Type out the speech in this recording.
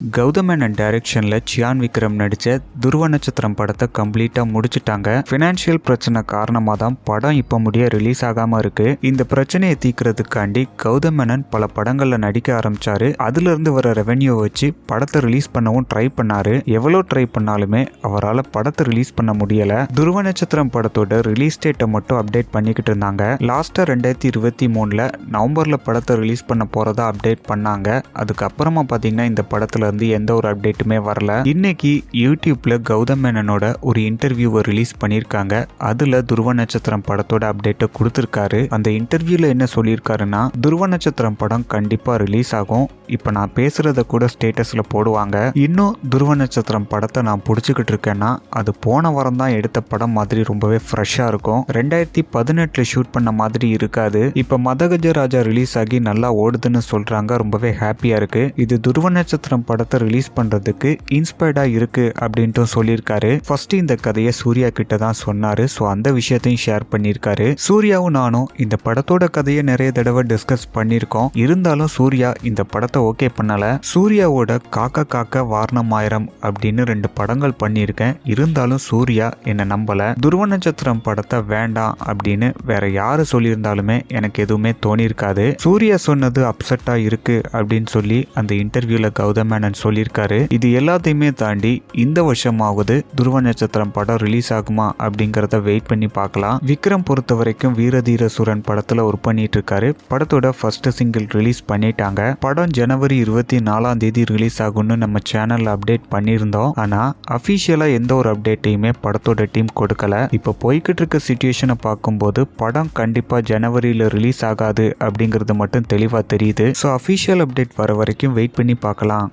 கௌதமேனன் டைரக்ஷனில் சியான் விக்ரம் நடித்த துருவ நட்சத்திரம் படத்தை கம்ப்ளீட்டாக முடிச்சிட்டாங்க. ஃபினான்ஷியல் பிரச்சனை காரணமாக தான் படம் இப்போ முடிய ரிலீஸ் ஆகாமல் இருக்குது இந்த பிரச்சனையை தீர்க்கறதுக்காண்டி கௌதமேனன் பல படங்களில் நடிக்க ஆரம்பித்தார் அதுலேருந்து வர ரெவென்யூ வச்சு படத்தை ரிலீஸ் பண்ணவும் ட்ரை பண்ணார். எவ்வளோ ட்ரை பண்ணாலுமே அவரால் படத்தை ரிலீஸ் பண்ண முடியலை. துருவ நட்சத்திரம் படத்தோட ரிலீஸ் டேட்டை மட்டும் அப்டேட் பண்ணிக்கிட்டு இருந்தாங்க. லாஸ்ட்டாக ரெண்டாயிரத்தி இருபத்தி மூணில் நவம்பரில் படத்தை ரிலீஸ் பண்ண போகிறதா அப்டேட் பண்ணாங்க. அதுக்கப்புறமா பார்த்தீங்கன்னா இந்த படத்தில் இருந்து எந்த ஒரு அப்டேட்டுமே வரல. இன்னைக்கு யூடியூப்ல கௌதம் மேனனோட ஒரு இன்டர்வியூவை ரிலீஸ் பண்ணியிருக்காங்க. அதுல துருவ நட்சத்திரம் படத்தோட அப்டேட்டை கொடுத்துருக்காரு. அந்த இன்டர்வியூல என்ன சொல்லியிருக்காருன்னா துருவ நட்சத்திரம் படம் கண்டிப்பா ரிலீஸ் ஆகும். இப்போ நான் பேசுறத கூட ஸ்டேட்டஸ்ல போடுவாங்க. இன்னும் துருவ நட்சத்திரம் படத்தை நான் பிடிச்சிக்கிட்டு இருக்கேன்னா அது போன வாரம் தான் எடுத்த படம் மாதிரி ரொம்பவே ஃப்ரெஷ்ஷாக இருக்கும். ரெண்டாயிரத்தி பதினெட்டில் ஷூட் பண்ண மாதிரி இருக்காது. இப்போ மதகஜ ராஜா ரிலீஸ் ஆகி நல்லா ஓடுதுன்னு சொல்கிறாங்க ரொம்பவே ஹாப்பியாக இருக்கு. இது துருவ நட்சத்திரம் படம் படத்தை ரிலீஸ் பண்ணுறதுக்கு இன்ஸ்பயர்டாக இருக்கு அப்படின்ட்டு சொல்லியிருக்காரு. ஃபர்ஸ்ட் இந்த கதையை சூர்யா கிட்ட தான் சொன்னார். ஸோ அந்த விஷயத்தையும் ஷேர் பண்ணியிருக்காரு. சூர்யாவும் நானும் இந்த படத்தோட கதையை நிறைய தடவை டிஸ்கஸ் பண்ணியிருக்கோம். இருந்தாலும் சூர்யா இந்த படத்தை ஓகே பண்ணல. சூர்யாவோட காக்க காக்க வாரணம் ஆயிரம் அப்படின்னு ரெண்டு படங்கள் பண்ணியிருக்கேன். இருந்தாலும் சூர்யா என்னை நம்பல. துருவ நட்சத்திரம் படத்தை வேண்டாம் அப்படின்னு வேற யாரு சொல்லியிருந்தாலுமே எனக்கு எதுவுமே தோணியிருக்காது. சூர்யா சொன்னது அப்செட்டா இருக்கு அப்படின்னு சொல்லி அந்த இன்டர்வியூல கௌதம் மேனன் சொல்லியிருக்காரு. இது எல்லாத்தையுமே தாண்டி இந்த வருஷமாவது துருவ நட்சத்திரம் படம் ரிலீஸ் ஆகுமா அப்படிங்கிறத வெயிட் பண்ணி பார்க்கலாம். விக்ரம் பொறுத்த வரைக்கும் வீரதீர சூரன் படத்துல ஒர்க் பண்ணிட்டு இருக்காரு படத்தோட ஃபர்ஸ்ட் சிங்கிள் ரிலீஸ் பண்ணிட்டாங்க. படம் ஜனவரி இருபத்தி நாலாம் தேதி ரிலீஸ் ஆகும்னு நம்ம சேனல்ல அப்டேட் பண்ணியிருந்தோம். ஆனா அபிஷியலா எந்த ஒரு அப்டேட்டையுமே படத்தோட டீம் கொடுக்கல. இப்போ போய்கிட்டு இருக்க சுச்சுவேஷனை பார்க்கும்போது படம் கண்டிப்பா ஜனவரியில ரிலீஸ் ஆகாது அப்படிங்கிறது மட்டும் தெளிவா தெரியுது. ஸோ அஃபிஷியல் அப்டேட் வர வரைக்கும் வெயிட் பண்ணி பார்க்கலாம்.